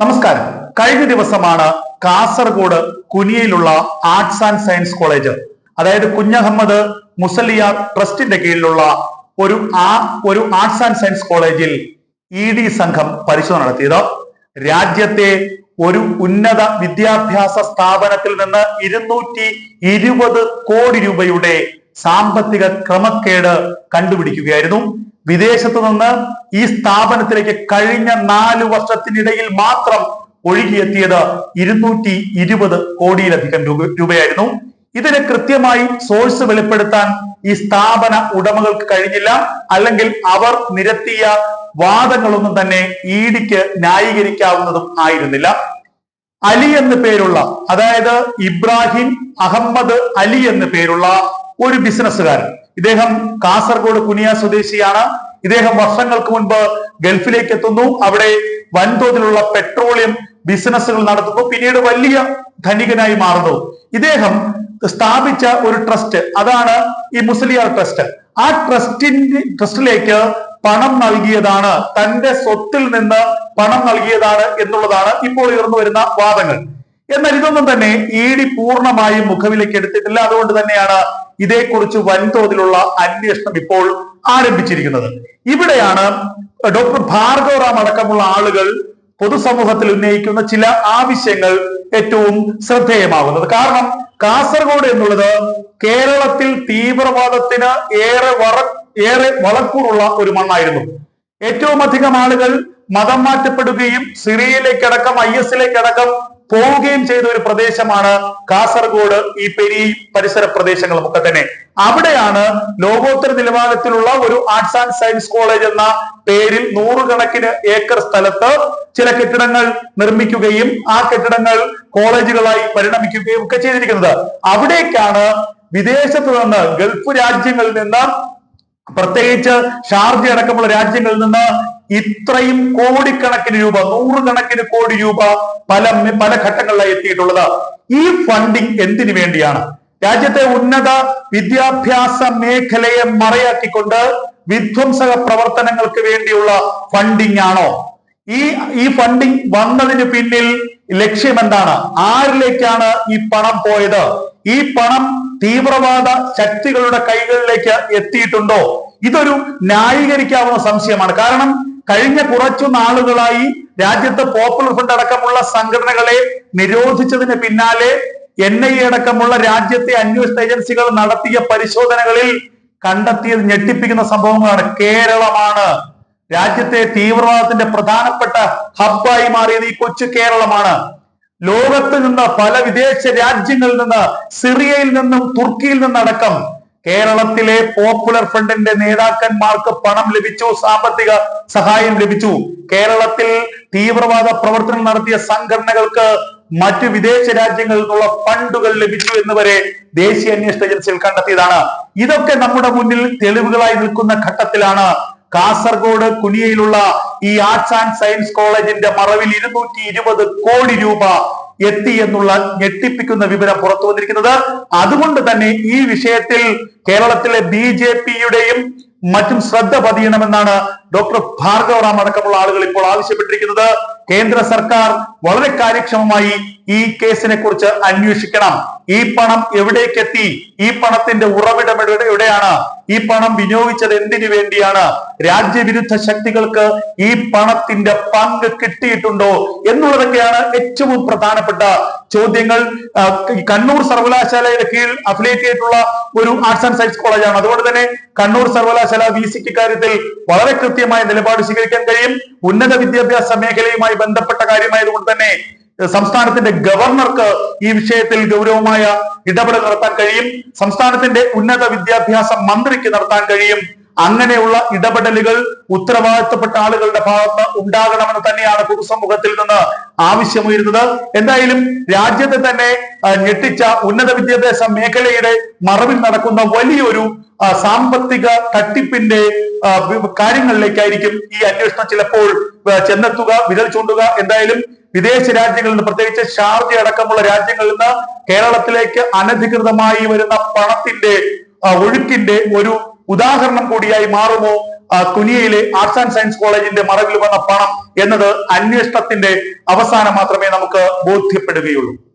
നമസ്കാരം. കഴിഞ്ഞ ദിവസമാണ് കാസർഗോഡ് കുനിയയിലുള്ള ആർട്സ് ആൻഡ് സയൻസ് കോളേജ് അതായത് കുഞ്ഞഹമ്മദ് മുസലിയാർ ട്രസ്റ്റിന്റെ കീഴിലുള്ള ഒരു ആ ഒരു ആർട്സ് ആൻഡ് സയൻസ് കോളേജിൽ ഇ ഡി സംഘം പരിശോധന നടത്തിയത്. രാജ്യത്തെ ഒരു ഉന്നത വിദ്യാഭ്യാസ സ്ഥാപനത്തിൽ നിന്ന് ഇരുന്നൂറ്റി ഇരുപത് കോടി രൂപയുടെ സാമ്പത്തിക ക്രമക്കേട് കണ്ടുപിടിക്കുകയായിരുന്നു. വിദേശത്തു നിന്ന് ഈ സ്ഥാപനത്തിലേക്ക് കഴിഞ്ഞ നാല് വർഷത്തിനിടയിൽ മാത്രം ഒഴുകിയെത്തിയത് ഇരുന്നൂറ്റി ഇരുപത് കോടിയിലധികം രൂപയായിരുന്നു. ഇതിനെ കൃത്യമായി സോഴ്സ് വെളിപ്പെടുത്താൻ ഈ സ്ഥാപന ഉടമകൾക്ക് കഴിഞ്ഞില്ല. അല്ലെങ്കിൽ അവർ നിരത്തിയ വാദങ്ങളൊന്നും തന്നെ ഇ ഡിക്ക് ന്യായീകരിക്കാവുന്നതും ആയിരുന്നില്ല. അലി എന്ന് പേരുള്ള അതായത് ഇബ്രാഹിം അഹമ്മദ് അലി എന്ന് പേരുള്ള ഒരു ബിസിനസ്സുകാരൻ ഇദ്ദേഹം കാസർഗോഡ് കുനിയ സ്വദേശിയാണ്. ഇദ്ദേഹം വർഷങ്ങൾക്ക് മുൻപ് ഗൾഫിലേക്ക് എത്തുന്നു അവിടെ വൻതോതിലുള്ള പെട്രോളിയം ബിസിനസ്സുകൾ നടത്തുന്നു. പിന്നീട് വലിയ ധനികനായി മാറുന്നു. ഇദ്ദേഹം സ്ഥാപിച്ച ഒരു ട്രസ്റ്റ്. അതാണ് ഈ മുസ്ലിയാർ ട്രസ്റ്റ്. ആ ട്രസ്റ്റിന്റെ ട്രസ്റ്റിലേക്ക് പണം നൽകിയതാണ്. തന്റെ സ്വത്തിൽ നിന്ന് പണം നൽകിയതാണ് എന്നുള്ളതാണ് ഇപ്പോൾ ഉയർന്നു വരുന്ന വാദങ്ങൾ. എന്നാൽ ഇതൊന്നും തന്നെ ഇ ഡി പൂർണമായും മുഖവിലേക്ക് എടുത്തിട്ടില്ല. അതുകൊണ്ട് തന്നെയാണ് ഇതേക്കുറിച്ച് വൻതോതിലുള്ള അന്വേഷണം ഇപ്പോൾ ആരംഭിച്ചിരിക്കുന്നത്. ഇവിടെയാണ് ഡോക്ടർ ഭാർഗവ റാം അടക്കമുള്ള ആളുകൾ പൊതുസമൂഹത്തിൽ ഉന്നയിക്കുന്ന ചില ആവശ്യങ്ങൾ ഏറ്റവും ശ്രദ്ധേയമാകുന്നത്. കാരണം കാസർഗോഡ് എന്നുള്ളത് കേരളത്തിൽ തീവ്രവാദത്തിന് ഏറെ വറ ഏറെ വളക്കൂറുള്ള ഒരു മണ്ണായിരുന്നു. ഏറ്റവും അധികം ആളുകൾ മതം മാറ്റപ്പെടുകയും സിറിയയിലേക്കടക്കം ഐ എസിലേക്കടക്കം പോവുകയും ചെയ്ത ഒരു പ്രദേശമാണ് കാസർഗോഡ് ഈ പെരി പരിസര പ്രദേശങ്ങളും ഒക്കെ തന്നെ. അവിടെയാണ് ലോകോത്തര നിലവാരത്തിലുള്ള ഒരു ആർട്സ് ആൻഡ് സയൻസ് കോളേജ് എന്ന പേരിൽ നൂറുകണക്കിന് ഏക്കർ സ്ഥലത്ത് ചില കെട്ടിടങ്ങൾ നിർമ്മിക്കുകയും ആ കെട്ടിടങ്ങൾ കോളേജുകളായി പരിണമിക്കുകയും ഒക്കെ ചെയ്തിരിക്കുന്നത്. അവിടേക്കാണ് വിദേശത്ത് നിന്ന് ഗൾഫ് രാജ്യങ്ങളിൽ നിന്ന് പ്രത്യേകിച്ച് ഷാർജ അടക്കമുള്ള രാജ്യങ്ങളിൽ നിന്ന് ഇത്രയും കോടിക്കണക്കിന് രൂപ നൂറുകണക്കിന് കോടി രൂപ പല പല ഘട്ടങ്ങളിലായി എത്തിയിട്ടുള്ളത്. ഈ ഫണ്ടിങ് എന്തിനു വേണ്ടിയാണ്? രാജ്യത്തെ ഉന്നത വിദ്യാഭ്യാസ മേഖലയെ മറയാക്കിക്കൊണ്ട് വിധ്വംസക പ്രവർത്തനങ്ങൾക്ക് വേണ്ടിയുള്ള ഫണ്ടിങ് ആണോ? ഈ ഈ ഫണ്ടിങ് വന്നതിന് പിന്നിൽ ലക്ഷ്യം എന്താണ് ആരിലേക്കാണ് ഈ പണം പോയത്? ഈ പണം തീവ്രവാദ ശക്തികളുടെ കൈകളിലേക്ക് എത്തിയിട്ടുണ്ടോ? ഇതൊരു ന്യായീകരിക്കാവുന്ന സംശയമാണ്. കാരണം കഴിഞ്ഞ കുറച്ചു നാളുകളായി രാജ്യത്ത് പോപ്പുലർ ഫ്രണ്ട് അടക്കമുള്ള സംഘടനകളെ നിരോധിച്ചതിന് പിന്നാലെ എൻ ഐ അടക്കമുള്ള രാജ്യത്തെ അന്വേഷണ ഏജൻസികൾ നടത്തിയ പരിശോധനകളിൽ കണ്ടെത്തിയത് ഞെട്ടിപ്പിക്കുന്ന സംഭവങ്ങളാണ്. കേരളമാണ്. രാജ്യത്തെ തീവ്രവാദത്തിന്റെ പ്രധാനപ്പെട്ട ഹബ്ബായി മാറിയത് ഈ കൊച്ചു കേരളമാണ്. ലോകത്ത് നിന്ന് പല വിദേശ രാജ്യങ്ങളിൽ നിന്ന് സിറിയയിൽ നിന്നും തുർക്കിയിൽ നിന്നടക്കം കേരളത്തിലെ പോപ്പുലർ ഫ്രണ്ടിന്റെ നേതാക്കന്മാർക്ക് പണം ലഭിച്ചു സാമ്പത്തിക സഹായം ലഭിച്ചു. കേരളത്തിൽ തീവ്രവാദ പ്രവർത്തനം നടത്തിയ സംഘടനകൾക്ക് മറ്റു വിദേശ രാജ്യങ്ങളിൽ നിന്നുള്ള ഫണ്ടുകൾ ലഭിച്ചു എന്ന് വരെ ദേശീയ അന്വേഷണ ഏജൻസികൾ കണ്ടെത്തിയതാണ്. ഇതൊക്കെ നമ്മുടെ മുന്നിൽ തെളിവുകളായി നിൽക്കുന്ന ഘട്ടത്തിലാണ്. കാസർഗോഡ് കുനിയയിലുള്ള ഈ ആർട്സ് ആൻഡ് സയൻസ് കോളേജിന്റെ മറവിൽ ഇരുന്നൂറ്റി ഇരുപത് കോടി രൂപ എത്തി എന്നുള്ള ഞെട്ടിപ്പിക്കുന്ന വിവരം പുറത്തു വന്നിരിക്കുന്നത്. അതുകൊണ്ട് തന്നെ ഈ വിഷയത്തിൽ കേരളത്തിലെ ബി ജെ പിയുടെയും മറ്റും ശ്രദ്ധ പതിയണമെന്നാണ് ഡോക്ടർ ഭാർഗവ റാം അടക്കമുള്ള ആളുകൾ ഇപ്പോൾ ആവശ്യപ്പെട്ടിരിക്കുന്നത്. കേന്ദ്ര സർക്കാർ വളരെ കാര്യക്ഷമമായി ഈ കേസിനെ കുറിച്ച് അന്വേഷിക്കണം. ഈ പണം എവിടേക്ക് എത്തി ഈ പണത്തിന്റെ ഉറവിടം എവിടെ- എവിടെയാണ്? ഈ പണം വിനിയോഗിച്ചത് എന്തിനു വേണ്ടിയാണ്? രാജ്യവിരുദ്ധ ശക്തികൾക്ക് ഈ പണത്തിന്റെ പങ്ക് കിട്ടിയിട്ടുണ്ടോ എന്നുള്ളതൊക്കെയാണ് ഏറ്റവും പ്രധാനപ്പെട്ട ചോദ്യങ്ങൾ. കണ്ണൂർ സർവകലാശാലയുടെ കീഴിൽ അഫിലിയേറ്റ് ചെയ്തിട്ടുള്ള ഒരു ആർട്സ് ആൻഡ് സയൻസ് കോളേജാണ് അതുകൊണ്ട് തന്നെ കണ്ണൂർ സർവകലാശാല വി സിക്ക് കാര്യത്തിൽ വളരെ കൃത്യമായ നിലപാട് സ്വീകരിക്കാൻ കഴിയും. ഉന്നത വിദ്യാഭ്യാസ മേഖലയുമായി ബന്ധപ്പെട്ട കാര്യമായതുകൊണ്ട് തന്നെ സംസ്ഥാനത്തിന്റെ ഗവർണർക്ക് ഈ വിഷയത്തിൽ ഗൗരവമായ ഇടപെടൽ നടത്താൻ കഴിയും. സംസ്ഥാനത്തിന്റെ ഉന്നത വിദ്യാഭ്യാസ മന്ത്രിക്ക് നടത്താൻ കഴിയും. അങ്ങനെയുള്ള ഇടപെടലുകൾ ഉത്തരവാദിത്തപ്പെട്ട ആളുകളുടെ ഭാഗത്ത് ഉണ്ടാകണമെന്ന് തന്നെയാണ് പൊതുസമൂഹത്തിൽ നിന്ന് ആവശ്യമുയരുന്നത്. എന്തായാലും രാജ്യത്തെ തന്നെ ഞെട്ടിച്ച ഉന്നത വിദ്യാഭ്യാസ മേഖലയുടെ മറവിൽ നടക്കുന്ന വലിയൊരു സാമ്പത്തിക തട്ടിപ്പിന്റെ കാര്യങ്ങളിലേക്കായിരിക്കും ഈ അന്വേഷണം ചിലപ്പോൾ ചെന്നെത്തുക വിരൽ ചൂണ്ടുക. എന്തായാലും വിദേശ രാജ്യങ്ങളിൽ നിന്ന് പ്രത്യേകിച്ച് ഷാർജ അടക്കമുള്ള രാജ്യങ്ങളിൽ നിന്ന് കേരളത്തിലേക്ക് അനധികൃതമായി വരുന്ന പണത്തിന്റെ ഒഴുക്കിന്റെ ഒരു ഉദാഹരണം കൂടിയായി മാറുമോ? കുനിയയിലെ ആർട്സ് ആൻഡ് സയൻസ് കോളേജിന്റെ മറവിൽ വന്ന പണം എന്നത് അന്വേഷണത്തിന്റെ അവസാനം മാത്രമേ നമുക്ക് ബോധ്യപ്പെടുകയുള്ളൂ.